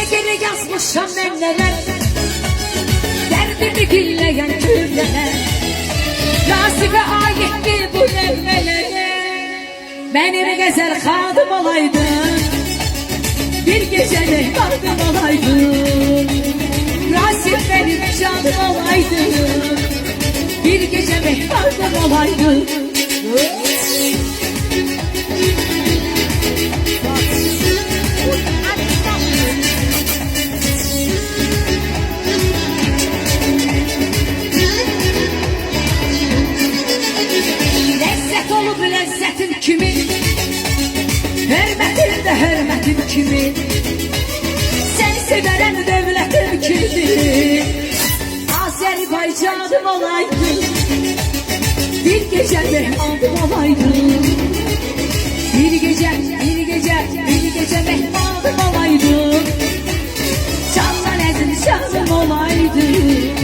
Seni geri yazmışam ben neler Derdimi dinleyen külleler Nasibe ayetti bu nevmelere Benim gezer kadım olaydın Bir gece mehmanım olaydın Nasip benim canım olaydın Bir gece mehmanım olaydın Lezzet olup lezzetin kimin Hürmetin de hürmetin kimin Sen severen devletin kimin Azerbaycanım olaydın Bir gece mehmanım olaydın Bir gece, bir gece, bir gece mehmanım olaydın Candan ezin canım olaydın